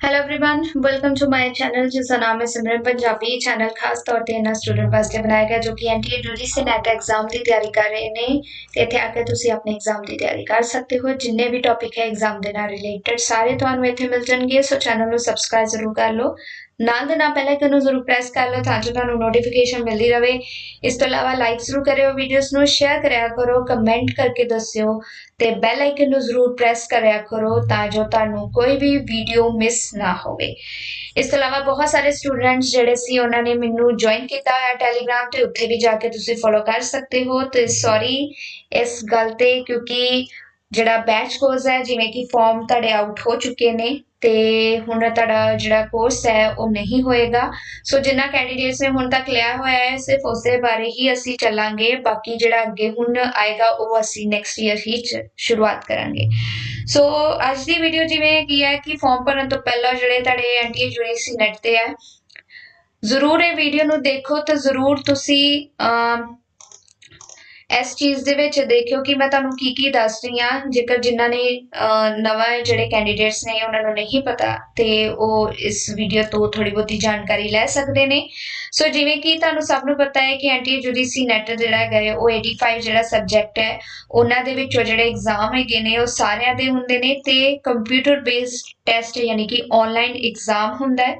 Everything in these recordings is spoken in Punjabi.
hello everyone welcome to my channel ਜਿਸ ਦਾ ਨਾਮ ਹੈ ਸਿਮਰਨ ਪੰਜਾਬੀ ਚੈਨਲ ਖਾਸ ਤੌਰ ਤੇ ਇਹਨਾਂ ਸਟੂਡੈਂਟ ਵਾਸਤੇ ਬਣਾਇਆ ਗਿਆ ਜੋ ਕਿ ਐਨਟੀਏ ਯੂਜੀਸੀ ਨੈਟ ਐਗਜ਼ਾਮ ਦੀ ਤਿਆਰੀ ਕਰ ਰਹੇ ਨੇ ਤੇ ਇੱਥੇ ਆ ਕੇ ਤੁਸੀਂ ਆਪਣੇ ਐਗਜ਼ਾਮ ਦੀ ਤਿਆਰੀ ਕਰ ਸਕਦੇ ਹੋ ਜਿੰਨੇ ਵੀ ਟੌਪਿਕ ਹੈ ਐਗਜ਼ਾਮ ਦੇ ਨਾਲ ਰਿਲੇਟਡ ਸਾਰੇ ਤੁਹਾਨੂੰ ਇੱਥੇ ਮਿਲ ਜਾਣਗੇ ਸੋ ਚੈਨਲ ਨੂੰ ਸਬਸਕ੍ਰਾਈਬ ਜ਼ਰੂਰ ਕਰ ਲਓ ਨਾਲ ਦੇ ਨਾਲ ਪਹਿਲਾਂ ਨੂੰ ਜ਼ਰੂਰ ਪ੍ਰੈਸ ਕਰ ਲਓ ਤਾਂ ਜੋ ਤੁਹਾਨੂੰ ਨੋਟੀਫਿਕੇਸ਼ਨ ਮਿਲਦੀ ਰਹੇ। ਇਸ ਤੋਂ ਇਲਾਵਾ ਲਾਈਕ ਜ਼ਰੂਰ ਕਰਿਓ ਵੀਡੀਓਜ਼ ਨੂੰ ਸ਼ੇਅਰ ਕਰਿਆ ਕਰੋ ਕਮੈਂਟ ਕਰਕੇ ਦੱਸਿਓ ਤੇ ਬੈਲ ਆਈਕਨ ਨੂੰ ਜ਼ਰੂਰ ਪ੍ਰੈਸ ਕਰਿਆ ਕਰੋ ਤਾਂ ਜੋ ਤੁਹਾਨੂੰ ਕੋਈ ਵੀ ਵੀਡੀਓ ਮਿਸ ਨਾ ਹੋਵੇ। ਇਸ ਤੋਂ ਇਲਾਵਾ ਬਹੁਤ ਸਾਰੇ ਸਟੂਡੈਂਟਸ ਜਿਹੜੇ ਸੀ, ਉਹਨਾਂ ਨੇ ਮੈਨੂੰ ਜੁਆਇਨ ਕੀਤਾ ਹੋਇਆ ਟੈਲੀਗ੍ਰਾਮ ਤੇ, ਉੱਥੇ ਵੀ ਜਾ ਕੇ ਤੁਸੀਂ ਫੋਲੋ ਕਰ ਸਕਦੇ ਹੋ ਤੇ ਸੌਰੀ ਇਸ ਗੱਲ ਤੇ ਕਿਉਂਕਿ ਜਿਹੜਾ ਬੈਚ ਕੋਰਸ ਹੈ, ਜਿਵੇਂ ਕਿ ਫਾਰਮ ਤੁਹਾਡੇ ਆਊਟ ਹੋ ਚੁੱਕੇ ਨੇ ਤੇ ਹੁਣ ਤੁਹਾਡਾ ਜਿਹੜਾ ਕੋਰਸ ਹੈ ਉਹ ਨਹੀਂ ਹੋਏਗਾ। ਸੋ ਜਿੰਨਾ ਕੈਂਡੀਡੇਟਸ ਨੇ ਹੁਣ ਤੱਕ ਲਿਆ ਹੋਇਆ ਹੈ, ਸਿਰਫ ਉਸਦੇ ਬਾਰੇ ਹੀ ਅਸੀਂ ਚੱਲਾਂਗੇ। ਬਾਕੀ ਜਿਹੜਾ ਅੱਗੇ ਹੁਣ ਆਏਗਾ, ਉਹ ਅਸੀਂ ਨੈਕਸਟ ਈਅਰ ਹੀ ਸ਼ੁਰੂਆਤ ਕਰਾਂਗੇ। ਸੋ ਅੱਜ ਦੀ ਵੀਡੀਓ ਜਿਵੇਂ ਕੀ ਹੈ ਕਿ ਫਾਰਮ ਭਰਨ ਤੋਂ ਪਹਿਲਾਂ ਜਿਹੜੇ ਤੁਹਾਡੇ ਐਨਟੀਏ ਯੂਨੀਵਰਸਿਟੀ ਨੈਟ ਤੇ ਹੈ, ਜ਼ਰੂਰ ਇਹ ਵੀਡੀਓ ਨੂੰ ਦੇਖੋ ਤੇ ਜ਼ਰੂਰ ਤੁਸੀਂ ਇਸ ਚੀਜ਼ ਦੇ ਵਿੱਚ ਦੇਖਿਓ ਕਿ ਮੈਂ ਤੁਹਾਨੂੰ ਕੀ ਕੀ ਦੱਸ ਰਹੀ ਹਾਂ। ਜੇਕਰ ਜਿਨ੍ਹਾਂ ਨੇ ਨਵਾਂ ਜਿਹੜੇ ਕੈਂਡੀਡੇਟਸ ਨੇ, ਉਹਨਾਂ ਨੂੰ ਨਹੀਂ ਪਤਾ, ਤੇ ਉਹ ਇਸ ਵੀਡੀਓ ਤੋਂ ਥੋੜੀ ਬਹੁਤੀ ਜਾਣਕਾਰੀ ਲੈ ਸਕਦੇ ਨੇ। ਸੋ ਜਿਵੇਂ ਕਿ ਤੁਹਾਨੂੰ ਸਭ ਨੂੰ ਪਤਾ ਹੈ ਕਿ ਐਂਟੀ ਜੁਡੀਸੀ ਨੈਟ ਜਿਹੜਾ ਹੈਗਾ ਉਹ 85 ਜਿਹੜਾ ਸਬਜੈਕਟ ਹੈ, ਉਹਨਾਂ ਦੇ ਵਿੱਚੋਂ ਜਿਹੜੇ ਐਗਜ਼ਾਮ ਹੈਗੇ ਨੇ, ਉਹ ਸਾਰਿਆਂ ਦੇ ਹੁੰਦੇ ਨੇ ਤੇ ਕੰਪਿਊਟਰ ਬੇਸਡ ਟੈਸਟ ਯਾਨੀ ਕਿ ਆਨਲਾਈਨ ਐਗਜ਼ਾਮ ਹੁੰਦਾ ਹੈ।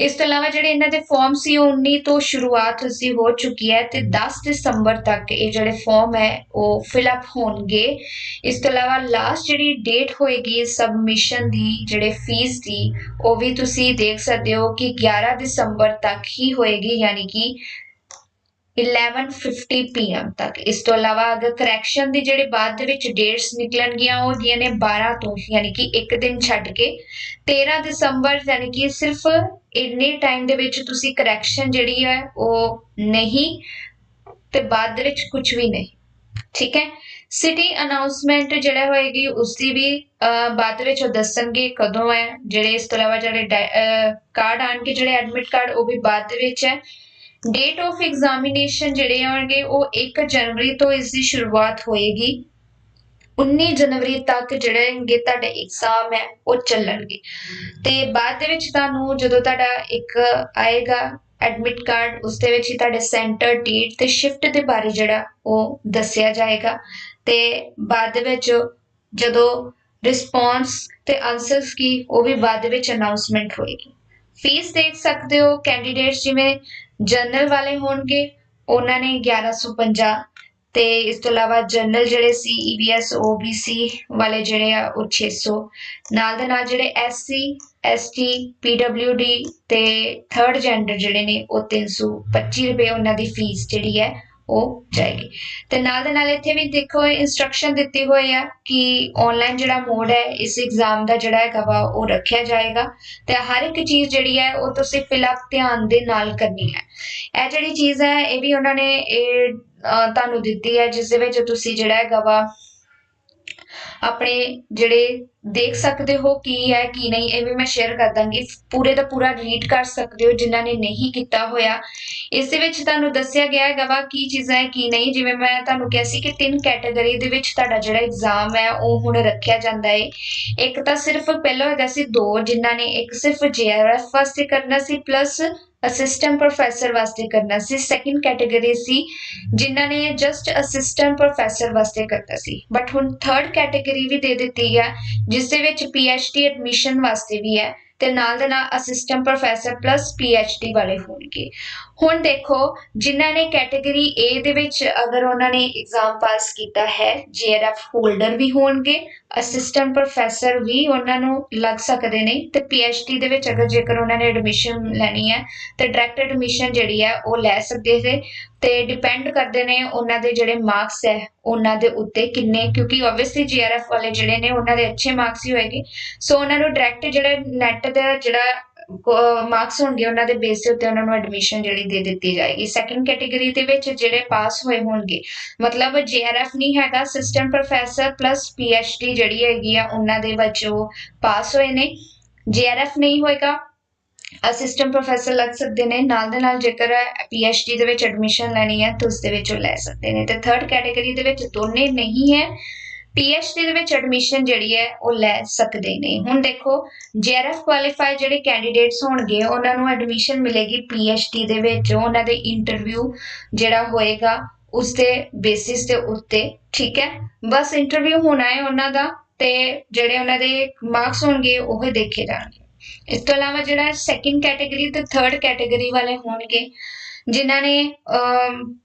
ਇਸ ਤੋਂ ਇਲਾਵਾ ਜਿਹੜੇ ਇਹਨਾਂ ਦੇ ਫਾਰਮ ਸੀ, ਉਹ 19 ਤੋਂ ਸ਼ੁਰੂਆਤ ਸੀ ਹੋ ਚੁੱਕੀ ਹੈ ਤੇ 10 ਦਸੰਬਰ ਤੱਕ ਇਹ ਜਿਹੜੇ ਫਾਰਮ ਹੈ, ਉਹ ਫਿਲ ਅਪ ਹੋਣਗੇ। ਇਸ ਤੋਂ ਇਲਾਵਾ ਲਾਸਟ ਜਿਹੜੀ ਡੇਟ ਹੋਏਗੀ ਸਬਮਿਸ਼ਨ ਦੀ ਜਿਹੜੇ ਫੀਸ ਦੀ, ਉਹ ਵੀ ਤੁਸੀਂ ਦੇਖ ਸਕਦੇ ਹੋ ਕਿ 11 ਦਸੰਬਰ ਤੱਕ ਹੀ ਹੋਏਗੀ। ਯਾਨੀ ਕਿ 11:50 ਪੀਐਮ ਤੱਕ। ਇਸ ਤੋਂ ਇਲਾਵਾ ਅਗਰ ਕਰੈਕਸ਼ਨ ਦੀ ਜਿਹੜੇ ਬਾਅਦ ਦੇ ਵਿੱਚ ਡੇਟਸ ਨਿਕਲਣਗੀਆਂ, ਉਹ ਦੀਆਂ ਨੇ 12 ਤੋਂ, ਯਾਨੀ ਕਿ ਇੱਕ ਦਿਨ ਛੱਡ ਕੇ। 13 ਦਸੰਬਰ, ਯਾਨੀ ਕਿ ਸਿਰਫ ਇੰਨੇ ਟਾਈਮ ਦੇ ਵਿੱਚ ਤੁਸੀਂ ਕਰੈਕਸ਼ਨ ਜਿਹੜੀ ਹੈ, ਉਹ ਨਹੀਂ, ਤੇ ਬਾਅਦ ਦੇ ਵਿੱਚ ਕੁਝ ਵੀ ਨਹੀਂ। ਠੀਕ ਹੈ? ਸਿਟੀ ਅਨਾਉਂਸਮੈਂਟ ਜਿਹੜਾ ਹੋਏਗੀ ਉਸ ਦੀ ਵੀ ਬਾਅਦ ਵਿੱਚ ਉਹ ਦੱਸਣਗੇ ਕਦੋਂ ਹੈ। ਜਿਹੜੇ ਇਸ ਤੋਂ ਇਲਾਵਾ ਜਿਹੜੇ ਕਾਰਡ ਆਣਗੇ, ਜਿਹੜੇ ਐਡਮਿਟ ਕਾਰਡ ਉਹ ਵੀ ਬਾਅਦ ਦੇ ਵਿੱਚ ਹੈ। ਡੇਟ ਆਫ ਐਗਜ਼ਾਮੀਨੇਸ਼ਨ ਜਿਹੜੇ ਆਣਗੇ ਉਹ 1 ਜਨਵਰੀ ਤੋਂ ਇਸ ਦੀ ਸ਼ੁਰੂਆਤ ਹੋਏਗੀ। 19 ਜਨਵਰੀ ਤੱਕ ਜਿਹੜੇ ਤੁਹਾਡੇ ਐਗਜ਼ਾਮ ਹੈ, ਉਹ ਚੱਲਣਗੇ। ਤੇ ਬਾਅਦ ਦੇ ਵਿੱਚ ਤੁਹਾਨੂੰ ਜਦੋਂ ਤੁਹਾਡਾ ਇੱਕ ਆਏਗਾ ਐਡਮਿਟ ਕਾਰਡ ਉਸ ਦੇ ਵਿੱਚ ਹੀ ਤੁਹਾਡੇ ਸੈਂਟਰ ਡੇਟ ਤੇ ਸ਼ਿਫਟ ਦੇ ਬਾਰੇ ਜਿਹੜਾ ਉਹ ਦੱਸਿਆ ਜਾਏਗਾ। ਤੇ ਬਾਅਦ ਦੇ ਵਿੱਚ ਜਦੋਂ ਰਿਸਪੌਂਸ ਤੇ ਆਨਸਰਸ ਕੀ, ਉਹ ਵੀ ਬਾਅਦ ਵਿੱਚ ਅਨਾਉਂਸਮੈਂਟ ਹੋਏਗੀ। ਫੀਸ ਦੇਖ ਸਕਦੇ ਹੋ ਕੈਂਡੀਡੇਟਸ ਜਿਵੇਂ ਜਨਰਲ ਵਾਲੇ ਹੋਣਗੇ, ਉਹਨਾਂ ਨੇ 1150 ਤੇ ਇਸ ਤੋਂ ਇਲਾਵਾ ਜਨਰਲ ਜਿਹੜੇ ਸੀ ਈਬੀਐਸ ਓਬੀਸੀ ਵਾਲੇ ਜਿਹੜੇ ਆ, ਉਹ 600 ਨਾਲ ਦੇ ਨਾਲ ਜਿਹੜੇ ਐਸਸੀ ਐਸਟੀ ਪੀਡਬਲਯੂਡੀ ਤੇ ਥਰਡ ਜੈਂਡਰ ਜਿਹੜੇ ਨੇ ਉਹ 325 ਰੁਪਏ ਉਹਨਾਂ ਦੀ ਫੀਸ ਜਿਹੜੀ ਹੈ ਉਹ ਜਾਏਗੀ। ਤੇ ਨਾਲ ਦੇ ਨਾਲ ਇੱਥੇ ਵੀ ਦੇਖੋ ਇਨਸਟਰਕਸ਼ਨ ਦਿੱਤੀ ਹੋਈ ਆ ਕਿ ਆਨਲਾਈਨ ਜਿਹੜਾ ਮੋਡ ਹੈ, ਇਸ ਐਗਜ਼ਾਮ ਦਾ ਜਿਹੜਾ ਹੈਗਾ ਵਾ ਉਹ ਰੱਖਿਆ ਜਾਏਗਾ। ਤੇ ਹਰ ਇੱਕ ਚੀਜ਼ ਜਿਹੜੀ ਹੈ ਉਹ ਤੁਸੀਂ ਫਿਲ ਧਿਆਨ ਦੇ ਨਾਲ ਕਰਨੀ ਹੈ। ਇਹ ਜਿਹੜੀ ਚੀਜ਼ ਹੈ, ਇਹ ਵੀ ਉਹਨਾਂ ਨੇ ਇਹ ਤੁਹਾਨੂੰ ਦਿੱਤੀ ਹੈ, ਜਿਸ ਦੇ ਵਿੱਚ ਤੁਸੀਂ ਜਿਹੜਾ ਹੈਗਾ ਵਾ ਆਪਣੇ ਜਿਹੜੇ ਦੇਖ ਸਕਦੇ ਹੋ ਕੀ ਹੈ, ਕੀ ਨਹੀਂ, ਇਹ ਵੀ ਮੈਂ ਸ਼ੇਅਰ ਕਰ ਦਾਂਗੀ। ਪੂਰੇ ਦਾ ਪੂਰਾ ਰੀਡ ਕਰ ਸਕਦੇ ਹੋ, ਜਿਨ੍ਹਾਂ ਨੇ ਨਹੀਂ ਕੀਤਾ ਹੋਇਆ। ਇਸ ਦੇ ਵਿੱਚ ਤੁਹਾਨੂੰ ਦੱਸਿਆ ਗਿਆ ਹੈਗਾ ਵਾ ਕੀ ਚੀਜ਼ਾਂ ਹੈ, ਕੀ ਨਹੀਂ। ਜਿਵੇਂ ਮੈਂ ਤੁਹਾਨੂੰ ਕਿਹਾ ਸੀ ਕਿ ਤਿੰਨ ਕੈਟਾਗਰੀ ਦੇ ਵਿੱਚ ਤੁਹਾਡਾ ਜਿਹੜਾ ਐਗਜ਼ਾਮ ਹੈ, ਉਹ ਹੁਣ ਰੱਖਿਆ ਜਾਂਦਾ ਹੈ ਇੱਕ ਤਾਂ ਸਿਰਫ ਪਹਿਲਾਂ ਹੈਗਾ ਸੀ ਦੋ, ਜਿਨ੍ਹਾਂ ਨੇ ਇੱਕ ਸਿਰਫ ਜੀਆਰਐਫ ਵਾਸਤੇ ਕਰਨਾ ਸੀ ਪਲੱਸ ਅਸਿਸਟੈਂਟ ਪ੍ਰੋਫੈਸਰ ਵਾਸਤੇ ਕਰਨਾ ਸੀ। ਸੈਕਿੰਡ ਕੈਟਾਗਰੀ ਸੀ, ਜਿਨ੍ਹਾਂ ਨੇ ਜਸਟ ਅਸਿਸਟੈਂਟ ਪ੍ਰੋਫੈਸਰ ਵਾਸਤੇ ਕਰਨਾ ਸੀ। ਬਟ ਹੁਣ ਥਰਡ ਕੈਟਾਗਰੀ ਵੀ ਦੇ ਦਿੱਤੀ ਹੈ ਜਿਸ ਦੇ ਵਿੱਚ ਪੀਐਚਡੀ ਐਡਮਿਸ਼ਨ ਵਾਸਤੇ ਵੀ ਹੈ ਤੇ ਨਾਲ ਦੇ ਨਾਲ ਅਸਿਸਟੈਂਟ ਪ੍ਰੋਫੈਸਰ ਪਲੱਸ ਪੀਐਚਡੀ ਵਾਲੇ ਹੋਣਗੇ। ਹੁਣ ਦੇਖੋ, ਜਿਨ੍ਹਾਂ ਨੇ ਕੈਟਾਗਰੀ A ਦੇ ਵਿੱਚ ਅਗਰ ਉਹਨਾਂ ਨੇ ਐਗਜ਼ਾਮ ਪਾਸ ਕੀਤਾ ਹੈ ਜੀਆਰਐਫ ਹੋਲਡਰ ਵੀ ਹੋਣਗੇ ਅਸਿਸਟੈਂਟ ਪ੍ਰੋਫੈਸਰ ਵੀ ਉਹਨਾਂ ਨੂੰ ਲੱਗ ਸਕਦੇ ਨੇ ਤੇ ਪੀਐਚਡੀ ਦੇ ਵਿੱਚ ਅਗਰ ਜੇਕਰ ਉਹਨਾਂ ਨੇ ਐਡਮਿਸ਼ਨ ਲੈਣੀ ਹੈ, ਤੇ ਡਾਇਰੈਕਟ ਐਡਮਿਸ਼ਨ ਜਿਹੜੀ ਹੈ ਉਹ ਲੈ ਸਕਦੇ ਨੇ। ਤੇ ਡਿਪੈਂਡ ਕਰਦੇ ਨੇ ਉਹਨਾਂ ਦੇ ਜਿਹੜੇ ਮਾਰਕਸ ਹੈ, ਉਹਨਾਂ ਦੇ ਉੱਤੇ ਕਿੰਨੇ, ਕਿਉਂਕਿ ਆਬਵੀਅਸਲੀ ਜੀਆਰਐਫ ਵਾਲੇ ਜਿਹੜੇ ਨੇ, ਉਹਨਾਂ ਦੇ ਅੱਛੇ ਮਾਰਕਸ ਹੀ ਹੋਏਗੇ। ਸੋ ਉਹਨਾਂ ਨੂੰ ਡਾਇਰੈਕਟ ਜਿਹੜੇ ਨੈਟ ਦਾ ਜਿਹੜਾ ਮਾਰਕਸ ਹੋਣਗੇ, ਉਹਨਾਂ ਦੇ ਬੇਸ ਤੇ ਉੱਤੇ ਉਹਨਾਂ ਨੂੰ ਐਡਮਿਸ਼ਨ ਜਿਹੜੀ ਦੇ ਦਿੱਤੀ ਜਾਏਗੀ। ਸੈਕੰਡ ਕੈਟਾਗਰੀ ਦੇ ਵਿੱਚ ਜਿਹੜੇ ਪਾਸ ਹੋਏ ਹੋਣਗੇ, ਮਤਲਬ ਜੀਆਰਐਫ ਨਹੀਂ ਹੈਗਾ ਅਸਿਸਟੈਂਟ ਪ੍ਰੋਫੈਸਰ ਪਲੱਸ ਪੀਐਚਡੀ ਜਿਹੜੀ ਹੈਗੀ ਆ, ਉਹਨਾਂ ਦੇ ਵਿੱਚ ਉਹ ਪਾਸ ਹੋਏ ਨੇ। ਜੀਆਰਐਫ ਨਹੀਂ ਹੋਏਗਾ ਅਸਿਸਟੈਂਟ ਪ੍ਰੋਫੈਸਰ ਲੱਗ ਸਕਦੇ ਨੇ। ਨਾਲ ਦੇ ਨਾਲ ਜੇਕਰ ਪੀਐਚਡੀ ਦੇ ਵਿੱਚ ਐਡਮਿਸ਼ਨ ਲੈਣੀ ਹੈ, ਤਾਂ ਉਸ ਦੇ ਵਿੱਚ ਉਹ ਲੈ ਸਕਦੇ ਨੇ। ਤੇ ਥਰਡ ਕੈਟਾਗਰੀ ਦੇ ਵਿੱਚ ਦੋਨੇ ਨਹੀਂ ਹੈ। ਪੀਐਚਡੀ ਦੇ ਵਿੱਚ ਐਡਮਿਸ਼ਨ ਜਿਹੜੀ ਹੈ, ਉਹ ਲੈ ਸਕਦੇ ਨੇ। ਹੁਣ ਦੇਖੋ ਜੇਆਰਐਫ ਕੁਆਲੀਫਾਈ ਜਿਹੜੇ ਕੈਂਡੀਡੇਟਸ ਹੋਣਗੇ, ਉਹਨਾਂ ਨੂੰ ਐਡਮਿਸ਼ਨ ਮਿਲੇਗੀ ਪੀਐਚਡੀ ਦੇ ਵਿੱਚ। ਉਹਨਾਂ ਦੇ ਇੰਟਰਵਿਊ ਜਿਹੜਾ ਹੋਏਗਾ, ਉਸ ਦੇ ਬੇਸਿਸ ਦੇ ਉੱਤੇ। ਠੀਕ ਹੈ? ਬਸ ਇੰਟਰਵਿਊ ਹੋਣਾ ਹੈ ਉਹਨਾਂ ਦਾ, ਤੇ ਜਿਹੜੇ ਉਹਨਾਂ ਦੇ ਮਾਰਕਸ ਹੋਣਗੇ, ਉਹ ਦੇਖੇ ਜਾਣਗੇ। ਇਸ ਤੋਂ ਇਲਾਵਾ ਜਿਹੜਾ ਸੈਕਿੰਡ ਕੈਟਾਗਰੀ ਤੇ ਥਰਡ ਕੈਟਾਗਰੀ ਵਾਲੇ ਹੋਣਗੇ, ਜਿਨ੍ਹਾਂ ਨੇ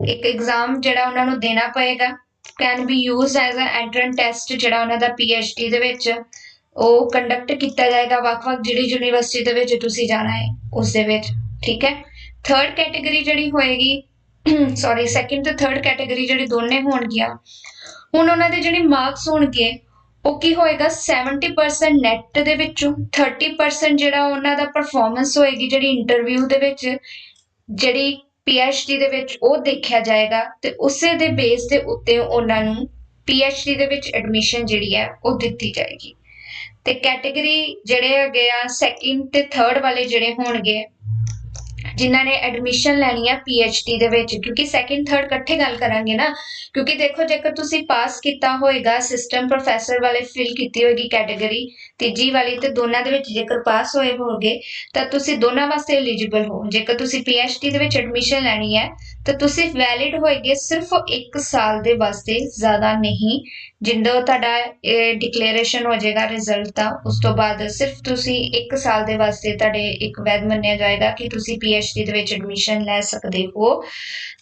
ਇੱਕ ਐਗਜ਼ਾਮ ਜਿਹੜਾ ਉਹਨਾਂ ਨੂੰ ਦੇਣਾ ਪਏਗਾ can be used as a entrance test ਜਿਹੜਾ ਉਹਨਾਂ ਦਾ ਪੀਐਚਡੀ ਦੇ ਵਿੱਚ, ਉਹ ਕੰਡਕਟ ਕੀਤਾ ਜਾਏਗਾ ਵੱਖ-ਵੱਖ ਜਿਹੜੀ ਯੂਨੀਵਰਸਿਟੀ ਦੇ ਵਿੱਚ ਤੁਸੀਂ ਜਾਣਾ ਹੈ, ਉਸ ਦੇ ਵਿੱਚ, ਠੀਕ ਹੈ? ਥਰਡ ਕੈਟਾਗਰੀ ਜਿਹੜੀ ਹੋਏਗੀ ਸੌਰੀ ਸੈਕਿੰਡ ਤੇ ਥਰਡ ਕੈਟਾਗਰੀ ਜਿਹੜੀ ਦੋਨੇ ਹੋਣਗੀਆਂ, ਹੁਣ ਉਹਨਾਂ ਦੇ ਜਿਹੜੇ ਮਾਰਕਸ ਹੋਣਗੇ ਉਹ ਕੀ ਹੋਏਗਾ? 70% ਨੈਟ ਦੇ ਵਿੱਚੋਂ 30% ਜਿਹੜਾ ਉਹਨਾਂ ਦਾ ਪਰਫਾਰਮੈਂਸ ਹੋਏਗੀ, ਜਿਹੜੀ ਇੰਟਰਵਿਊ ਦੇ ਵਿੱਚ, ਜਿਹੜੀ ਪੀਐਚਡੀ ਦੇ ਵਿੱਚ ਉਹ ਦੇਖਿਆ ਜਾਏਗਾ ਤੇ ਉਸੇ ਦੇ ਬੇਸ ਦੇ ਉੱਤੇ ਉਹਨਾਂ ਨੂੰ ਪੀਐਚਡੀ ਦੇ ਵਿੱਚ ਐਡਮਿਸ਼ਨ ਜਿਹੜੀ ਹੈ ਉਹ ਦਿੱਤੀ ਜਾਏਗੀ। ਤੇ ਕੈਟਾਗਰੀ ਜਿਹੜੇ ਹੈਗੇ ਆ ਸੈਕਿੰਡ ਤੇ ਥਰਡ ਵਾਲੇ ਜਿਹੜੇ ਹੋਣਗੇ ਜਿਨ੍ਹਾਂ ਨੇ ਐਡਮਿਸ਼ਨ ਲੈਣੀ ਹੈ ਪੀਐਚਡੀ ਦੇ ਵਿੱਚ, ਕਿਉਂਕਿ ਸੈਕਿੰਡ ਥਰਡ ਇਕੱਠੇ ਗੱਲ ਕਰਾਂਗੇ ਨਾ, ਕਿਉਂਕਿ ਦੇਖੋ ਜੇਕਰ ਤੁਸੀਂ ਪਾਸ ਕੀਤਾ ਹੋਏਗਾ ਸਿਸਟਮ ਪ੍ਰੋਫੈਸਰ ਵਾਲੇ ਫਿਲ ਕੀਤੀ ਹੋਏਗੀ ਕੈਟਾਗਰੀ ਤੀਜੀ ਵਾਲੀ ਤੇ ਦੋਨਾਂ ਦੇ ਵਿੱਚ ਜੇਕਰ ਪਾਸ ਹੋਏ ਹੋਗੇ ਤਾਂ ਤੁਸੀਂ ਦੋਨਾਂ ਵਾਸਤੇ ਐਲੀਜੀਬਲ ਹੋ। ਜੇਕਰ ਤੁਸੀਂ ਪੀਐਚਡੀ ਦੇ ਵਿੱਚ ਐਡਮਿਸ਼ਨ ਲੈਣੀ ਹੈ ਤਾਂ ਤੁਸੀਂ ਵੈਲਿਡ ਹੋਏਗੇ ਸਿਰਫ 1 ਸਾਲ ਦੇ ਵਾਸਤੇ, ਜ਼ਿਆਦਾ ਨਹੀਂ। ਜਿੰਦੋਂ ਤੁਹਾਡਾ ਡਿਕਲੇਰੇਸ਼ਨ ਹੋ ਜਾਏਗਾ ਰਿਜ਼ਲਟ ਦਾ ਉਸ ਤੋਂ ਬਾਅਦ ਸਿਰਫ ਤੁਸੀਂ 1 ਸਾਲ ਦੇ ਵਾਸਤੇ ਤੁਹਾਡੇ ਇੱਕ ਵੈਦ ਮੰਨਿਆ ਜਾਏਗਾ ਕਿ ਤੁਸੀਂ ਪੀਐਚਡੀ ਦੇ ਵਿੱਚ ਐਡਮਿਸ਼ਨ ਲੈ ਸਕਦੇ ਹੋ।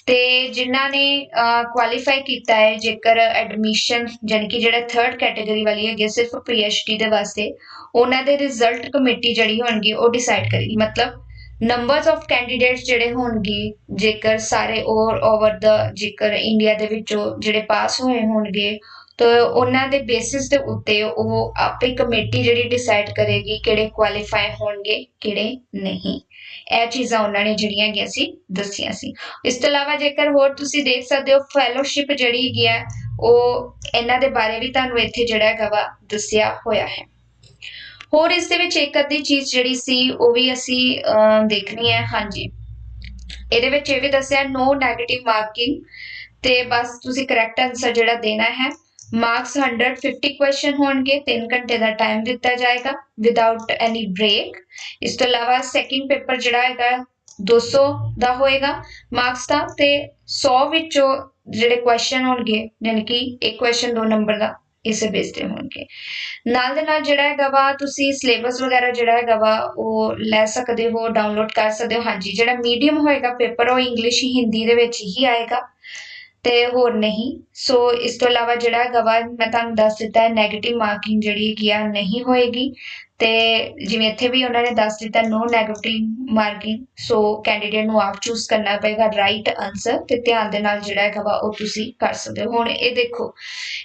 ਤੇ ਜਿਨ੍ਹਾਂ ਨੇ ਕੁਆਲੀਫਾਈ ਕੀਤਾ ਹੈ, ਜੇਕਰ ਐਡਮਿਸ਼ਨ ਜਾਨੀ ਕਿ ਜਿਹੜਾ ਥਰਡ ਕੈਟਾਗਰੀ ਵਾਲੀ ਹੈਗੀ ਸਿਰਫ ਪੀਐਚਡੀ ਦੇ ਵਾਸਤੇ, ਉਹਨਾਂ ਦੇ ਰਿਜ਼ਲਟ ਕਮੇਟੀ ਜਿਹੜੀ ਹੋਣਗੀ, ਉਹ ਡਿਸਾਈਡ ਕਰੇਗੀ। ਮਤਲਬ ਨੰਬਰਸ ਆਫ ਕੈਂਡੀਡੇਟਸ ਜਿਹੜੇ ਹੋਣਗੇ, ਜੇਕਰ ਸਾਰੇ ਓਵਰ ਓਵਰ ਦਾ ਜੇਕਰ ਇੰਡੀਆ ਦੇ ਵਿੱਚੋਂ ਜਿਹੜੇ ਪਾਸ ਹੋਏ ਹੋਣਗੇ, ਤਾਂ ਉਹਨਾਂ ਦੇ ਬੇਸਿਸ ਦੇ ਉੱਤੇ ਉਹ ਆਪੇ ਕਮੇਟੀ ਜਿਹੜੀ ਡਿਸਾਈਡ ਕਰੇਗੀ ਕਿਹੜੇ ਕੁਆਲੀਫਾਈ ਹੋਣਗੇ, ਕਿਹੜੇ ਨਹੀਂ। ਇਹ ਚੀਜ਼ਾਂ ਉਹਨਾਂ ਨੇ ਜਿਹੜੀਆਂ ਹੈਗੀਆਂ ਸੀ, ਦੱਸੀਆਂ ਸੀ। ਇਸ ਤੋਂ ਇਲਾਵਾ ਜੇਕਰ ਹੋਰ ਤੁਸੀਂ ਦੇਖ ਸਕਦੇ ਹੋ ਫੈਲੋਸ਼ਿਪ ਜਿਹੜੀ ਹੈਗੀ ਹੈ ਉਹ ਇਹਨਾਂ ਦੇ ਬਾਰੇ ਵੀ ਤੁਹਾਨੂੰ ਇੱਥੇ ਜਿਹੜਾ ਹੈਗਾ ਵਾ ਦੱਸਿਆ ਹੋਇਆ ਹੈ। ਹੋਰ ਇਸ ਦੇ ਵਿੱਚ ਇੱਕ ਅੱਧੀ ਚੀਜ਼ ਜਿਹੜੀ ਸੀ, ਉਹ ਵੀ ਅਸੀਂ ਦੇਖਣੀ ਹੈ। ਹਾਂਜੀ। ਇਹਦੇ ਵਿੱਚ ਇਹ ਵੀ ਦੱਸਿਆ ਨੋ 네ਗੇਟਿਵ ਮਾਰਕਿੰਗ ਤੇ ਬਸ ਤੁਸੀਂ ਕਰੈਕਟ ਆਨਸਰ ਜਿਹੜਾ ਦੇਣਾ ਹੈ ਮਾਰਕਸ 150 ਕੁਐਸਚਨ ਹੋਣਗੇ 3 ਘੰਟੇ ਦਾ ਟਾਈਮ ਦਿੱਤਾ ਜਾਏਗਾ ਵਿਦਆਊਟ ਐਨੀ ਬ੍ਰੇਕ ਇਸ ਤੋਂ ਇਲਾਵਾ ਸੈਕਿੰਡ ਪੇਪਰ ਜਿਹੜਾ ਹੈਗਾ 200 ਦਾ ਹੋਏਗਾ ਮਾਰਕਸ ਦਾ, ਤੇ 100 ਵਿੱਚੋਂ ਜਿਹੜੇ ਕੁਐਸਚਨ ਹੋਣਗੇ ਯਾਨੀ ਕਿ ਇੱਕ ਕੁਐਸਚਨ ਦੋ ਨੰਬਰ ਦਾ। ਇਸੇ ਬੇਸ ਤੇ ਹੋਣਗੇ। ਨਾਲ ਦੇ ਨਾਲ ਜਿਹੜਾ ਹੈਗਾ ਵਾ, ਤੁਸੀਂ ਸਿਲੇਬਸ ਵਗੈਰਾ ਜਿਹੜਾ ਹੈਗਾ ਵਾ, ਉਹ ਲੈ ਸਕਦੇ ਹੋ ਡਾਊਨਲੋਡ ਕਰ ਸਕਦੇ ਹੋ। ਹਾਂਜੀ, ਜਿਹੜਾ ਮੀਡੀਅਮ ਹੋਏਗਾ ਪੇਪਰ ਉਹ ਇੰਗਲਿਸ਼ ਹੀ ਹਿੰਦੀ ਦੇ ਵਿੱਚ ਹੀ ਆਏਗਾ ਤੇ ਹੋਰ ਨਹੀਂ। ਸੋ ਇਸ ਤੋਂ ਇਲਾਵਾ ਜਿਹੜਾ ਹੈਗਾ ਵਾ, ਮੈਂ ਤੁਹਾਨੂੰ ਦੱਸ ਦਿੱਤਾ ਹੈ 네ਗੇਟਿਵ ਮਾਰਕਿੰਗ ਜਿਹੜੀ ਹੈਗੀ ਆ, ਨਹੀਂ ਹੋਏਗੀ। ਤੇ ਜਿਵੇਂ ਇੱਥੇ ਵੀ ਉਹਨਾਂ ਨੇ ਦੱਸ ਦਿੱਤਾ no negative marking so candidate ਨੂੰ ਆਪ ਚੂਜ਼ ਕਰਨਾ ਪਏਗਾ ਰਾਈਟ ਆਨਸਰ ਤੇ ਧਿਆਨ ਦੇ ਨਾਲ ਜਿਹੜਾ ਹੈਗਾ ਵਾ ਉਹ ਤੁਸੀਂ ਕਰ ਸਕਦੇ ਹੋ। ਹੁਣ ਇਹ ਦੇਖੋ,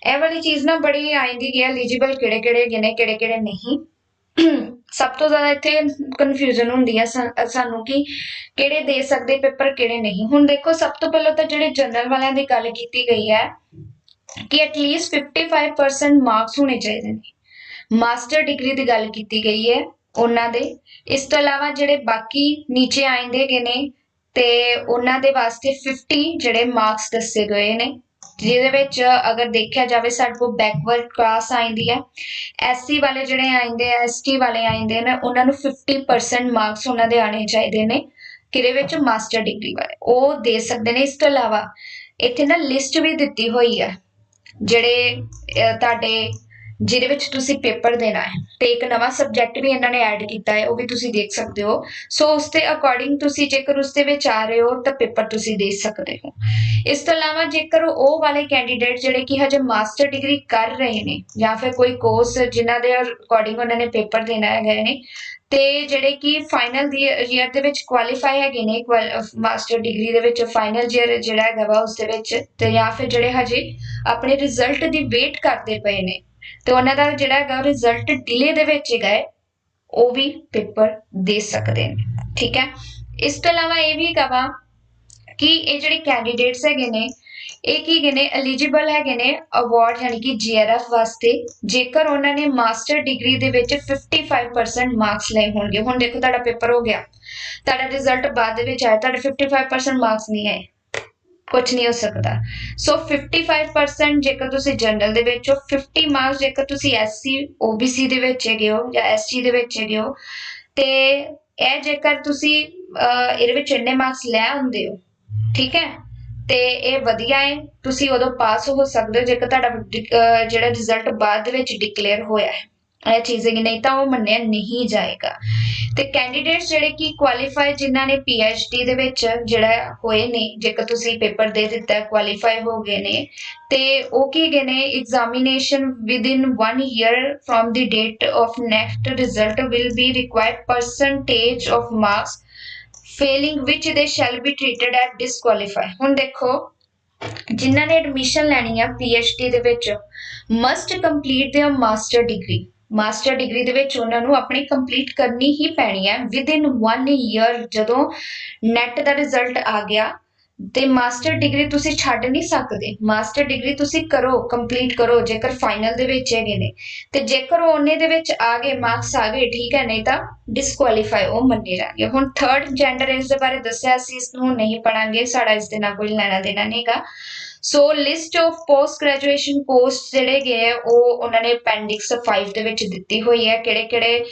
ਇਹ ਵਾਲੀ ਚੀਜ਼ ਨਾ ਬੜੀ ਆਇੰਦੀ ਗਿਆ ਐਲੀਜੀਬਲ ਕਿਹੜੇ ਕਿਹੜੇ ਹੈਗੇ ਨੇ, ਕਿਹੜੇ ਕਿਹੜੇ ਨਹੀਂ। ਸਭ ਤੋਂ ਜ਼ਿਆਦਾ ਇੱਥੇ ਕਨਫਿਊਜ਼ਨ ਹੁੰਦੀ ਹੈ ਸਾਨੂੰ ਕਿ ਕਿਹੜੇ ਦੇ ਸਕਦੇ, ਪੇਪਰ ਕਿਹੜੇ ਨਹੀਂ। ਹੁਣ ਦੇਖੋ, ਸਭ ਤੋਂ ਪਹਿਲਾਂ ਤਾਂ ਜਿਹੜੇ ਜਨਰਲ ਵਾਲਿਆਂ ਦੀ ਗੱਲ ਕੀਤੀ ਗਈ ਹੈ ਕਿ ਐਟਲੀਸਟ 55% ਮਾਰਕਸ ਹੋਣੇ ਚਾਹੀਦੇ ਨੇ। ਮਾਸਟਰ ਡਿਗਰੀ ਦੀ ਗੱਲ ਕੀਤੀ ਗਈ ਹੈ ਉਹਨਾਂ ਦੇ। ਇਸ ਤੋਂ ਇਲਾਵਾ ਜਿਹੜੇ ਬਾਕੀ ਨੀਚੇ ਆਇੰਦੇ ਗਏ ਨੇ ਤੇ ਉਹਨਾਂ ਦੇ ਵਾਸਤੇ 50 ਜਿਹੜੇ ਮਾਰਕਸ ਦੱਸੇ ਗਏ ਨੇ, ਜਿਹਦੇ ਵਿੱਚ ਅਗਰ ਦੇਖਿਆ ਜਾਵੇ ਸਾਡੇ ਕੋਲ ਬੈਕਵਰਡ ਕਲਾਸ ਆਈਂਦੀ ਹੈ। ਐਸਸੀ ਵਾਲੇ ਜਿਹੜੇ ਆਈਂਦੇ ਆ ਐਸਟੀ ਵਾਲੇ ਆਈਂਦੇ ਨੇ, ਉਹਨਾਂ ਨੂੰ 50% ਮਾਰਕਸ ਉਹਨਾਂ ਦੇ ਆਣੇ ਚਾਹੀਦੇ ਨੇ ਕਿਰੇ ਵਿੱਚ? ਮਾਸਟਰ ਡਿਗਰੀ ਵਾਲੇ। ਉਹ ਦੇ ਸਕਦੇ ਨੇ। ਇਸ ਤੋਂ ਇਲਾਵਾ ਇੱਥੇ ਨਾ ਲਿਸਟ ਵੀ ਦਿੱਤੀ ਹੋਈ ਹੈ, ਜਿਹੜੇ ਤੁਹਾਡੇ ਜਿਹਦੇ ਵਿੱਚ ਤੁਸੀਂ ਪੇਪਰ ਦੇਣਾ ਹੈ ਤੇ ਇੱਕ ਨਵਾਂ ਸਬਜੈਕਟ ਵੀ ਇਹਨਾਂ ਨੇ ਐਡ ਕੀਤਾ ਹੈ, ਉਹ ਵੀ ਤੁਸੀਂ ਦੇਖ ਸਕਦੇ ਹੋ। ਸੋ ਉਸ ਦੇ ਅਕੋਰਡਿੰਗ ਤੁਸੀਂ ਜੇਕਰ ਉਸ ਦੇ ਵਿੱਚ ਆ ਰਹੇ ਹੋ, ਤਾਂ ਪੇਪਰ ਤੁਸੀਂ ਦੇ ਸਕਦੇ ਹੋ। ਇਸ ਤੋਂ ਇਲਾਵਾ ਜੇਕਰ ਉਹ ਵਾਲੇ ਕੈਂਡੀਡੇਟ ਜਿਹੜੇ ਕਿ ਹਜੇ ਮਾਸਟਰ ਡਿਗਰੀ ਕਰ ਰਹੇ ਨੇ, ਜਾਂ ਫਿਰ ਕੋਈ ਕੋਰਸ ਜਿਨ੍ਹਾਂ ਦੇ ਅਕੋਰਡਿੰਗ ਉਹਨਾਂ ਨੇ ਪੇਪਰ ਦੇਣਾ ਹੈਗੇ ਨੇ, ਤੇ ਜਿਹੜੇ ਕਿ ਫਾਈਨਲ ਦੀ ਈਅਰ ਦੇ ਵਿੱਚ ਕੁਆਲੀਫਾਈ ਹੈਗੇ ਨੇ ਮਾਸਟਰ ਡਿਗਰੀ ਦੇ ਵਿੱਚ ਫਾਈਨਲ ਈਅਰ ਜਿਹੜਾ ਹੈਗਾ ਵਾ ਉਸ ਦੇ ਵਿੱਚ, ਤੇ ਜਾਂ ਫਿਰ ਜਿਹੜੇ ਹਜੇ ਆਪਣੇ ਰਿਜ਼ਲਟ ਦੀ ਵੇਟ ਕਰਦੇ ਪਏ ਨੇ ਤੇ ਉਹਨਾਂ ਦਾ ਜਿਹੜਾ ਹੈਗਾ ਰਿਜ਼ਲਟ ਡਿਲੇ ਦੇ ਵਿੱਚ ਗਏ ਉਹ ਵੀ ਪੇਪਰ ਦੇ ਸਕਦੇ ਨੇ, ਠੀਕ ਹੈ? ਇਸ ਤੋਂ ਇਲਾਵਾ ਇਹ ਵੀ ਕਹਾਂ ਕਿ ਇਹ ਜਿਹੜੇ ਕੈਂਡੀਡੇਟਸ ਹੈਗੇ ਨੇ, ਇਹ ਕੀ ਹੈਗੇ ਨੇ? ਐਲੀਜੀਬਲ ਹੈਗੇ ਨੇ ਅਵਾਰਡ ਯਾਨੀ ਕਿ ਜੀਆਰਐਫ ਵਾਸਤੇ, ਜੇਕਰ ਉਹਨਾਂ ਨੇ ਮਾਸਟਰ ਡਿਗਰੀ ਦੇ ਵਿੱਚ 55% ਮਾਰਕਸ ਲਏ ਹੋਣਗੇ। ਹੁਣ ਦੇਖੋ ਤੁਹਾਡਾ ਪੇਪਰ ਹੋ ਗਿਆ। ਤੁਹਾਡਾ ਰਿਜ਼ਲਟ ਬਾਅਦ ਦੇ ਵਿੱਚ ਆਇਆ, ਤੁਹਾਡੇ 55% ਮਾਰਕਸ ਨਹੀਂ ਆਏ। ਕੁਝ ਨਹੀਂ ਹੋ ਸਕਦਾ। ਸੋ 55% ਜੇਕਰ ਤੁਸੀਂ ਜਨਰਲ ਦੇ ਵਿੱਚ ਹੋ 50 ਮਾਰਕਸ ਜੇਕਰ ਤੁਸੀਂ ਐਸਸੀ ਓਬੀਸੀ ਦੇ ਵਿੱਚ ਹੈਗੇ ਹੋ ਜਾਂ ਐਸਟੀ ਦੇ ਵਿੱਚ ਹੈਗੇ ਹੋ, ਤੇ ਇਹ ਜੇਕਰ ਤੁਸੀਂ ਇਹਦੇ ਵਿੱਚ ਇੰਨੇ ਮਾਰਕਸ ਲੈ ਆਉਂਦੇ ਹੋ, ਠੀਕ ਹੈ? ਤੇ ਇਹ ਵਧੀਆ ਹੈ, ਤੁਸੀਂ ਉਦੋਂ ਪਾਸ ਹੋ ਸਕਦੇ ਹੋ ਜੇਕਰ ਤੁਹਾਡਾ ਜਿਹੜਾ ਰਿਜ਼ਲਟ ਬਾਅਦ ਦੇ ਵਿੱਚ ਡਿਕਲੇਅਰ ਹੋਇਆ ਹੈ। ਇਹ ਚੀਜ਼ਾਂ ਨਹੀਂ ਤਾਂ ਉਹ ਮੰਨਿਆ ਨਹੀਂ ਜਾਏਗਾ ਤੇ ਕੈਂਡੀਡੇਟਸ ਜਿਹੜੇ ਕਿ ਕੁਆਲੀਫਾਈ ਜਿਨ੍ਹਾਂ ਨੇ ਡੀ ਦੇ ਵਿੱਚ ਜਿਹੜਾ ਹੋਏ ਨੇ ਜੇਕਰ ਤੁਸੀਂ ਪੇਪਰ ਦੇ ਦਿੱਤਾ ਕੁਆਲੀਫਾਈ ਹੋ ਗਏ ਨੇ ਤੇ ਉਹ ਕੀ ਗਏ ਨੇ examination within 1 year from the date of next result will be required percentage of marks failing which they shall be treated at disqualify ਹੁਣ ਦੇਖੋ ਜਿਨ੍ਹਾਂ ਨੇ ਐਡਮਿਸ਼ਨ ਲੈਣੀ ਆ ਡੀ ਦੇ ਵਿੱਚ must complete their master degree master degree ਦੇ ਵਿੱਚ ਉਹਨਾਂ ਨੂੰ ਆਪਣੀ ਕੰਪਲੀਟ ਕਰਨੀ ਹੀ ਪੈਣੀ ਹੈ। ਵਿਦ ਇਨ 1 ਇਅਰ ਜਦੋਂ ਨੈਟ ਦਾ ਰਿਜ਼ਲਟ ਆ ਗਿਆ, ਤੇ ਮਾਸਟਰ ਡਿਗਰੀ ਤੁਸੀਂ ਛੱਡ ਨਹੀਂ ਸਕਦੇ। ਮਾਸਟਰ ਡਿਗਰੀ ਤੁਸੀਂ ਕਰੋ ਕੰਪਲੀਟ ਕਰੋ, ਜੇਕਰ ਫਾਈਨਲ ਦੇ ਵਿੱਚ ਹੈਗੇ ਨੇ। ਤੇ ਜੇਕਰ ਉਹਨੇ ਦੇ ਵਿੱਚ ਆ ਗਏ ਮਾਰਕਸ ਆ ਗਏ, ਠੀਕ ਹੈ, ਨਹੀਂ ਤਾਂ ਡਿਸਕੁਆਲੀਫਾਈ ਉਹ ਮੰਨੇ ਜਾਣਗੇ ਹੁਣ ਥਰਡ ਜੈਂਡਰ ਇਸ ਦੇ ਬਾਰੇ ਦੱਸਿਆ ਸੀ ਇਸ ਨੂੰ ਨਹੀਂ ਪੜਾਂਗੇ ਸਾਡਾ ਇਸ ਦੇ ਨਾਲ ਕੋਈ ਲੈਣਾ ਦੇਣਾ ਨਹੀਂਗਾ so list of post graduation course ਜਿਹੜੇ ਗਏ ਉਹ ਉਹਨਾਂ ਨੇ ਅਪੈਂਡਿਕਸ 5 ਦੇ ਵਿੱਚ ਦਿੱਤੀ ਹੋਈ ਹੈ। ਕਿਹੜੇ ਕਿਹੜੇ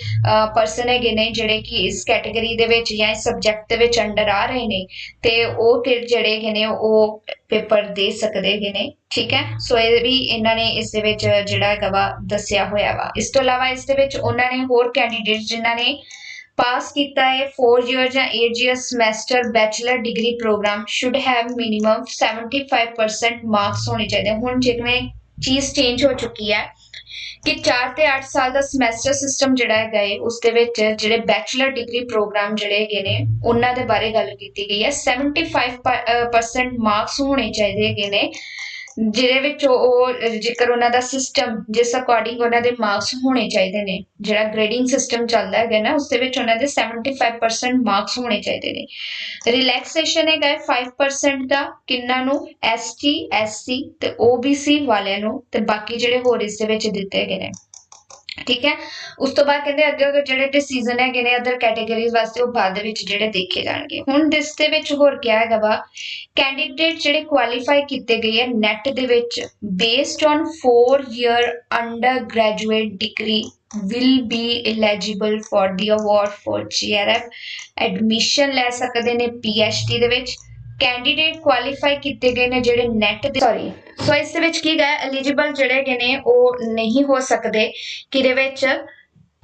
ਪਰਸਨ ਹੈਗੇ ਨੇ ਜਿਹੜੇ ਕਿ ਇਸ ਕੈਟਾਗਰੀ ਦੇ ਵਿੱਚ ਜਾਂ ਇਸ ਸਬਜੈਕਟ ਦੇ ਵਿੱਚ ਅੰਡਰ ਆ ਰਹੇ ਨੇ, ਤੇ ਉਹ ਜਿਹੜੇ ਹੈਗੇ ਨੇ, ਉਹ ਪੇਪਰ ਦੇ ਸਕਦੇ ਹੈਗੇ ਨੇ। ਠੀਕ ਹੈ? ਸੋ ਇਹ ਵੀ ਇਹਨਾਂ ਨੇ ਇਸ ਦੇ ਵਿੱਚ ਜਿਹੜਾ ਹੈਗਾ ਵਾ, ਦੱਸਿਆ ਹੋਇਆ ਵਾ। ਇਸ ਤੋਂ ਇਲਾਵਾ ਇਸ ਦੇ ਵਿੱਚ ਉਹਨਾਂ ਨੇ ਹੋਰ ਕੈਂਡੀਡੇਟ ਜਿਨ੍ਹਾਂ ਨੇ ਪਾਸ ਕੀਤਾ ਹੈ 4 ਇਅਰ ਜਾਂ 8 year semester bachelor degree program should have minimum 75% marks ਹੋਣੇ ਚਾਹੀਦੇ ਹੁਣ ਜਿਵੇਂ ਚੀਜ਼ ਚੇਂਜ ਹੋ ਚੁੱਕੀ ਹੈ ਕਿ 4 ਤੇ 8 ਸਾਲ ਦਾ ਸਮੈਸਟਰ ਸਿਸਟਮ ਜਿਹੜਾ ਹੈਗਾ ਹੈ ਉਸ ਦੇ ਵਿੱਚ ਜਿਹੜੇ ਬੈਚਲਰ ਡਿਗਰੀ ਪ੍ਰੋਗਰਾਮ ਜਿਹੜੇ ਹੈਗੇ ਨੇ, ਉਹਨਾਂ ਦੇ ਬਾਰੇ ਗੱਲ ਕੀਤੀ ਗਈ ਹੈ। 75% ਮਾਰਕਸ ਹੋਣੇ ਚਾਹੀਦੇ ਹੈਗੇ ਨੇ। ਜਿਹਦੇ ਵਿੱਚ ਉਹ ਜੇਕਰ ਉਹਨਾਂ ਦਾ ਸਿਸਟਮ ਜਿਸ ਅਕੋਰਡਿੰਗ ਉਹਨਾਂ ਦੇ ਮਾਰਕਸ ਹੋਣੇ ਚਾਹੀਦੇ ਨੇ, ਜਿਹੜਾ ਗ੍ਰੇਡਿੰਗ ਸਿਸਟਮ ਚੱਲਦਾ ਹੈਗਾ ਨਾ ਉਸ ਦੇ ਵਿੱਚ ਉਹਨਾਂ ਦੇ 75% ਮਾਰਕਸ ਹੋਣੇ ਚਾਹੀਦੇ ਨੇ। ਰਿਲੈਕਸੇਸ਼ਨ ਹੈਗਾ 5% ਦਾ, ਕਿੰਨਾਂ ਨੂੰ? ਐਸਟੀ ਐਸਸੀ ਤੇ ਓਬੀਸੀ ਵਾਲਿਆਂ ਨੂੰ, ਤੇ ਬਾਕੀ ਜਿਹੜੇ ਹੋਰ ਇਸ ਦੇ ਵਿੱਚ ਦਿੱਤੇ ਗਏ ਨੇ। ਠੀਕ ਹੈ? ਉਸ ਤੋਂ ਬਾਅਦ ਕਹਿੰਦੇ ਅੱਗੇ ਅਗਰ ਜਿਹੜੇ ਡਿਸੀਜਨ ਹੈਗੇ ਨੇ ਅਦਰ ਕੈਟਾਗਰੀਜ਼ ਵਾਸਤੇ ਉਹ ਬਾਅਦ ਦੇ ਵਿੱਚ ਜਿਹੜੇ ਦੇਖੇ ਜਾਣਗੇ। ਹੁਣ ਦਿਸ ਦੇ ਵਿੱਚ ਹੋਰ ਕੀ ਹੈਗਾ ਵਾ? ਕੈਂਡੀਡੇਟ ਜਿਹੜੇ ਕੁਆਲੀਫਾਈ ਕੀਤੇ ਗਏ ਹੈ ਨੈਟ ਦੇ ਵਿੱਚ based on 4 year undergraduate degree will be eligible for the award for GRF admission ਲੈ ਸਕਦੇ ਨੇ PhD ਦੇ ਵਿੱਚ। ਕੈਂਡੀਡੇਟ ਕੁਆਲੀਫਾਈ ਕੀਤੇ ਗਏ ਨੇ ਜਿਹੜੇ ਨੈਟ ਦੇ ਸੌਰੀ ਸੋ ਇਸ ਦੇ ਵਿੱਚ ਕੀ ਗਾ ਐਲੀਜੀਬਲ ਜਿਹੜੇ ਹੈਗੇ ਨੇ ਉਹ ਨਹੀਂ ਹੋ ਸਕਦੇ ਕਿਦੇ ਵਿੱਚ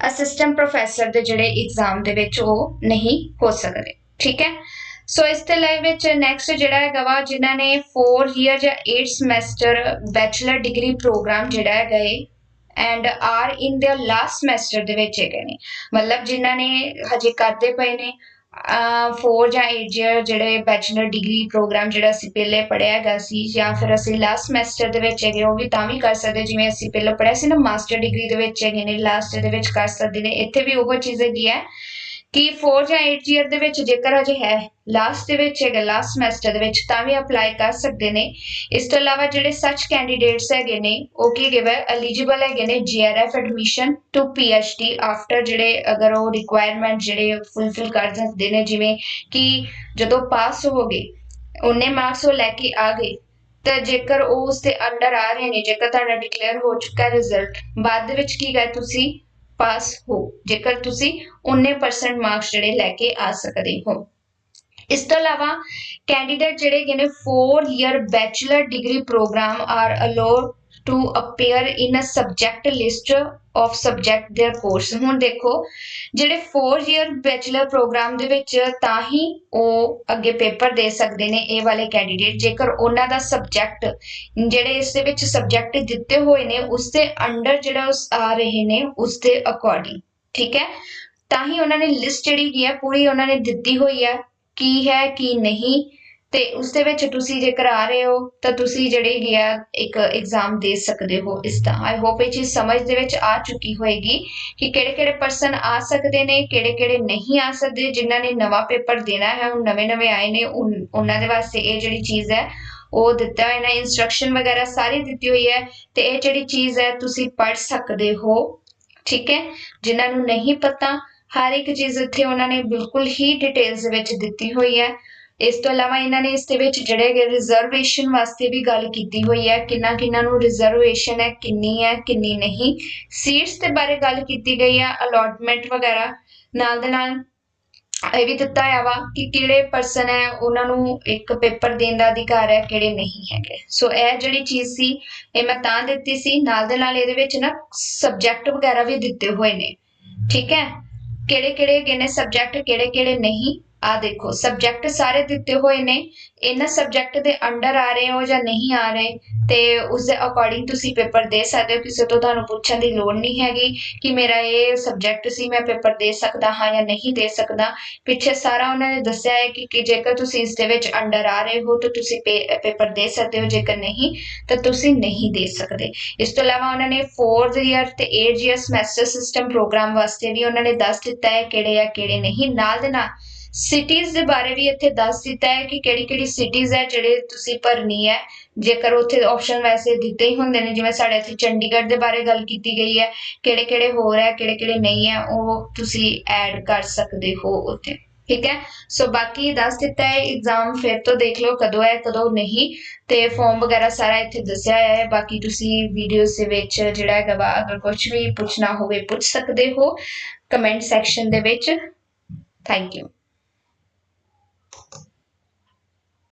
ਅਸਿਸਟੈਂਟ ਪ੍ਰੋਫੈਸਰ ਦੇ ਜਿਹੜੇ ਐਗਜ਼ਾਮ ਦੇ ਵਿੱਚ ਉਹ ਨਹੀਂ ਹੋ ਸਕਦੇ ਠੀਕ ਹੈ ਸੋ ਇਸ ਦੇ ਲਈ ਵਿੱਚ ਨੈਕਸਟ ਜਿਹੜਾ ਹੈਗਾ ਵਾ ਜਿਨ੍ਹਾਂ ਨੇ 4 ਇਅਰ ਜਾਂ 8 ਸਮੈਸਟਰ ਬੈਚਲਰ ਡਿਗਰੀ ਪ੍ਰੋਗਰਾਮ ਜਿਹੜਾ ਹੈਗਾ ਹੈ and are in their last semester ਦੇ ਵਿੱਚ ਹੈਗੇ ਨੇ ਮਤਲਬ ਜਿਨ੍ਹਾਂ ਨੇ ਹਜੇ ਕਰਦੇ ਪਏ ਨੇ 4 ਜਾਂ 8 ਇਅਰ ਜਿਹੜੇ ਬੈਚਲਰ ਡਿਗਰੀ ਪ੍ਰੋਗਰਾਮ ਜਿਹੜਾ ਅਸੀਂ ਪਹਿਲੇ ਪੜਿਆ ਹੈਗਾ ਸੀ ਜਾਂ ਫਿਰ ਅਸੀਂ ਲਾਸਟ ਸਮੈਸਟਰ ਦੇ ਵਿੱਚ ਹੈਗੇ, ਉਹ ਵੀ ਤਾਂ ਵੀ ਕਰ ਸਕਦੇ, ਜਿਵੇਂ ਅਸੀਂ ਪਹਿਲਾਂ ਪੜਿਆ ਸੀ ਨਾ ਮਾਸਟਰ ਡਿਗਰੀ ਦੇ ਵਿੱਚ ਹੈਗੇ ਨੇ ਲਾਸਟ ਦੇ ਵਿੱਚ ਕਰ ਸਕਦੇ ਨੇ, ਇੱਥੇ ਵੀ ਉਹ ਚੀਜ਼ ਹੈਗੀ ਹੈ। ਕਿ 4 ਜਾਂ 8 ਇਅਰ ਦੇ ਵਿੱਚ ਜੇਕਰ ਅਜੇ ਹੈ ਲਾਸਟ ਦੇ ਵਿੱਚ ਹੈਗਾ ਲਾਸਟ ਸਮੈਸਟਰ ਦੇ ਵਿੱਚ, ਤਾਂ ਵੀ ਅਪਲਾਈ ਕਰ ਸਕਦੇ ਨੇ। ਇਸ ਤੋਂ ਇਲਾਵਾ ਜਿਹੜੇ ਸੱਚ ਕੈਂਡੀਡੇਟਸ ਹੈਗੇ ਨੇ, ਉਹ ਕੀ ਗਿਵ ਐਲੀਜੀਬਲ ਹੈਗੇ ਨੇ GRF admission to PhD after ਜਿਹੜੇ ਅਗਰ ਉਹ ਰਿਕੁਆਇਰਮੈਂਟ ਜਿਹੜੇ ਫੁੱਲਫਿਲ ਕਰ ਜਾਂਦੇ ਨੇ, ਜਿਵੇਂ ਕਿ ਜਦੋਂ ਪਾਸ ਹੋ ਗਏ ਉਹਨੇ ਮਾਰਕਸ ਉਹ ਲੈ ਕੇ ਆ ਗਏ, ਤਾਂ ਜੇਕਰ ਉਹ ਉਸ ਦੇ ਅੰਡਰ ਆ ਰਹੇ ਨੇ, ਜੇਕਰ ਤੁਹਾਡਾ ਡਿਕਲੇਅਰ ਹੋ ਚੁੱਕਾ ਰਿਜ਼ਲਟ ਬਾਅਦ ਦੇ ਵਿੱਚ ਕੀ ਗਏ ਤੁਸੀਂ? ਪਾਸ ਹੋ, ਜੇਕਰ ਤੁਸੀਂ 19% ਮਾਰਕਸ ਜਿਹੜੇ ਲੈ ਕੇ ਆ ਸਕਦੇ ਹੋ। ਇਸ ਤੋਂ ਇਲਾਵਾ ਕੈਂਡੀਡੇਟ ਜਿਹੜੇ ਹੈਗੇ ਨੇ 4 year bachelor degree program are allowed to appear in a subject list of subject their course ਹੁਣ ਦੇਖੋ ਜਿਹੜੇ 4 ਇਅਰ ਬੈਚਲਰ ਪ੍ਰੋਗਰਾਮ ਦੇ ਵਿੱਚ ਤਾਂ ਹੀ ਉਹ ਅੱਗੇ ਪੇਪਰ ਦੇ ਸਕਦੇ ਨੇ ਇਹ ਵਾਲੇ ਕੈਂਡੀਡੇਟ ਜੇਕਰ ਉਹਨਾਂ ਦਾ ਸਬਜੈਕਟ ਜਿਹੜੇ ਇਸ ਦੇ ਵਿੱਚ ਸਬਜੈਕਟ ਦਿੱਤੇ ਹੋਏ ਨੇ ਉਸ ਦੇ ਅੰਡਰ ਜਿਹੜਾ ਆ ਰਹੇ ਨੇ ਉਸ ਦੇ ਅਕੋਰਡਿੰਗ ਠੀਕ ਹੈ ਤਾਂ ਹੀ ਉਹਨਾਂ ਨੇ ਲਿਸਟ ਜਿਹੜੀ ਹੈ ਪੂਰੀ ਉਹਨਾਂ ਨੇ ਦਿੱਤੀ ਹੋਈ ਹੈ ਕੀ ਹੈ ਕੀ ਨਹੀਂ ਤੇ ਉਸ ਦੇ ਵਿੱਚ ਤੁਸੀਂ ਜੇਕਰ ਆ ਰਹੇ ਹੋ, ਤਾਂ ਤੁਸੀਂ ਜਿਹੜੇ ਗਿਆ ਇੱਕ ਐਗਜ਼ਾਮ ਦੇ ਸਕਦੇ ਹੋ ਇਸ ਦਾ। ਆਈ ਹੋਪ ਇਹ ਚੀਜ਼ ਸਮਝ ਦੇ ਵਿੱਚ ਆ ਚੁੱਕੀ ਹੋਏਗੀ ਕਿ ਕਿਹੜੇ ਕਿਹੜੇ ਪਰਸਨ ਆ ਸਕਦੇ ਨੇ ਕਿਹੜੇ ਕਿਹੜੇ ਨਹੀਂ ਆ ਸਕਦੇ, ਜਿਨ੍ਹਾਂ ਨੇ ਨਵਾਂ ਪੇਪਰ ਦੇਣਾ ਹੈ ਉਹ ਨਵੇਂ ਨਵੇਂ ਆਏ ਨੇ ਉਹਨਾਂ ਦੇ ਵਾਸਤੇ ਇਹ ਜਿਹੜੀ ਚੀਜ਼ ਹੈ, ਉਹ ਦਿੱਤਾ ਹੈ ਨਾ ਇਨਸਟਰਕਸ਼ਨ ਵਗੈਰਾ ਸਾਰੀ ਦਿੱਤੀ ਹੋਈ ਹੈ, ਤੇ ਇਹ ਜਿਹੜੀ ਚੀਜ਼ ਹੈ, ਤੁਸੀਂ ਪੜ੍ਹ ਸਕਦੇ ਹੋ, ਠੀਕ ਹੈ? ਜਿਨ੍ਹਾਂ ਨੂੰ ਨਹੀਂ ਪਤਾ, ਹਰ ਇੱਕ ਚੀਜ਼ ਇੱਥੇ ਉਹਨਾਂ ਨੇ ਬਿਲਕੁਲ ਹੀ ਡਿਟੇਲਸ ਵਿੱਚ ਦਿੱਤੀ ਹੋਈ ਹੈ। ਇਸ ਤੋਂ ਇਲਾਵਾ ਇਹਨਾਂ ਨੇ ਇਸ ਦੇ ਵਿੱਚ ਜਿਹੜੇ ਰਿਜ਼ਰਵੇਸ਼ਨ ਵਾਸਤੇ ਵੀ ਗੱਲ ਕੀਤੀ ਹੋਈ ਹੈ, ਕਿੰਨਾ ਕਿੰਨਾ ਨੂੰ ਰਿਜ਼ਰਵੇਸ਼ਨ ਹੈ, ਕਿੰਨੀ ਹੈ, ਕਿੰਨੀ ਨਹੀਂ। ਸੀਟਸ ਦੇ ਬਾਰੇ ਗੱਲ ਕੀਤੀ ਗਈ ਹੈ ਅਲੋਟਮੈਂਟ ਵਗੈਰਾ। ਨਾਲ ਦੇ ਨਾਲ ਇਹ ਵੀ ਦਿੱਤਾ ਆ ਵਾ ਕਿ ਕਿਹੜੇ ਪਰਸਨ ਹੈ, ਉਹਨਾਂ ਨੂੰ ਇੱਕ ਪੇਪਰ ਦੇਣ ਦਾ ਅਧਿਕਾਰ ਹੈ, ਕਿਹੜੇ ਨਹੀਂ ਹੈਗੇ। ਸੋ ਇਹ ਜਿਹੜੀ ਚੀਜ਼ ਸੀ, ਇਹ ਮੈਂ ਤਾਂ ਦਿੱਤੀ ਸੀ। ਨਾਲ ਦੇ ਨਾਲ ਇਹਦੇ ਵਿੱਚ ਨਾ ਸਬਜੈਕਟ ਵਗੈਰਾ ਵੀ ਦਿੱਤੇ ਹੋਏ ਨੇ। ਠੀਕ ਹੈ? ਕਿਹੜੇ ਕਿਹੜੇ ਹੈਗੇ ਨੇ ਸਬਜੈਕਟ ਕਿਹੜੇ ਕਿਹੜੇ ਨਹੀਂ? ਆ ਦੇਖੋ ਸਬਜੈਕਟ ਸਾਰੇ ਦਿੱਤੇ ਹੋਏ ਨੇ। ਇਹਨਾਂ ਸਬਜੈਕਟ ਦੇ ਅੰਡਰ ਆ ਰਹੇ ਹੋ ਜਾਂ ਨਹੀਂ ਆ ਰਹੇ, ਤੇ ਉਸ ਦੇ ਅਕੋਰਡਿੰਗ ਤੁਸੀਂ ਪੇਪਰ ਦੇ ਸਕਦੇ ਹੋ। ਕਿਸੇ ਤੋਂ ਤੁਹਾਨੂੰ ਪੁੱਛਣ ਦੀ ਲੋੜ ਨਹੀਂ ਹੈਗੀ ਕਿ ਮੇਰਾ ਇਹ ਸਬਜੈਕਟ ਸੀ, ਮੈਂ ਪੇਪਰ ਦੇ ਸਕਦਾ ਹਾਂ ਜਾਂ ਨਹੀਂ ਦੇ ਸਕਦਾ। ਪਿੱਛੇ ਸਾਰਾ ਉਹਨਾਂ ਨੇ ਦੱਸਿਆ ਹੈ ਕਿ ਕਿ ਜੇਕਰ ਤੁਸੀਂ ਇਸ ਦੇ ਵਿੱਚ ਅੰਡਰ ਆ ਰਹੇ ਹੋ, ਤਾਂ ਤੁਸੀਂ ਪੇਪਰ ਦੇ ਸਕਦੇ ਹੋ। ਜੇਕਰ ਨਹੀਂ, ਤਾਂ ਤੁਸੀਂ ਨਹੀਂ ਦੇ ਸਕਦੇ। ਇਸ ਤੋਂ ਇਲਾਵਾ ਉਹਨਾਂ ਨੇ 4th ਈਅਰ ਤੇ 8th year semester system programme ਵਾਸਤੇ ਵੀ ਉਹਨਾਂ ਨੇ ਦੱਸ ਦਿੱਤਾ ਹੈ ਕਿਹੜੇ ਆ, ਕਿਹੜੇ ਨਹੀਂ। ਨਾਲ ਦੇ ਨਾਲ ਸਿਟੀਜ਼ ਦੇ ਬਾਰੇ ਵੀ ਇੱਥੇ ਦੱਸ ਦਿੱਤਾ ਹੈ ਕਿ ਕਿਹੜੀ ਕਿਹੜੀ ਸਿਟੀਜ਼ ਹੈ ਜਿਹੜੇ ਤੁਸੀਂ ਭਰਨੀ ਹੈ। ਜੇਕਰ ਉੱਥੇ ਆਪਸ਼ਨ ਵੈਸੇ ਦਿੱਤੇ ਹੀ ਹੁੰਦੇ ਨੇ, ਜਿਵੇਂ ਸਾਡੇ ਇੱਥੇ ਚੰਡੀਗੜ੍ਹ ਦੇ ਬਾਰੇ ਗੱਲ ਕੀਤੀ ਗਈ ਹੈ, ਕਿਹੜੇ ਕਿਹੜੇ ਹੋਰ ਹੈ, ਕਿਹੜੇ ਕਿਹੜੇ ਨਹੀਂ ਹੈ, ਉਹ ਤੁਸੀਂ ਐਡ ਕਰ ਸਕਦੇ ਹੋ ਉੱਥੇ। ਠੀਕ ਹੈ? ਸੋ ਬਾਕੀ ਦੱਸ ਦਿੱਤਾ ਹੈ ਐਗਜ਼ਾਮ ਫਿਰ ਤੋਂ ਦੇਖ ਲਓ ਕਦੋਂ ਹੈ, ਕਦੋਂ ਨਹੀਂ। ਤੇ ਫਾਰਮ ਵਗੈਰਾ ਸਾਰਾ ਇੱਥੇ ਦੱਸਿਆ ਹੋਇਆ ਹੈ। ਬਾਕੀ ਤੁਸੀਂ ਵੀਡੀਓਜ਼ ਦੇ ਵਿੱਚ ਜਿਹੜਾ ਹੈਗਾ ਵਾ, ਅਗਰ ਕੁਝ ਵੀ ਪੁੱਛਣਾ ਹੋਵੇ, ਪੁੱਛ ਸਕਦੇ ਹੋ। ਕਮੈਂਟ ਸੈਕਸ਼ਨ ਦੇ ਵਿੱਚ। Thank you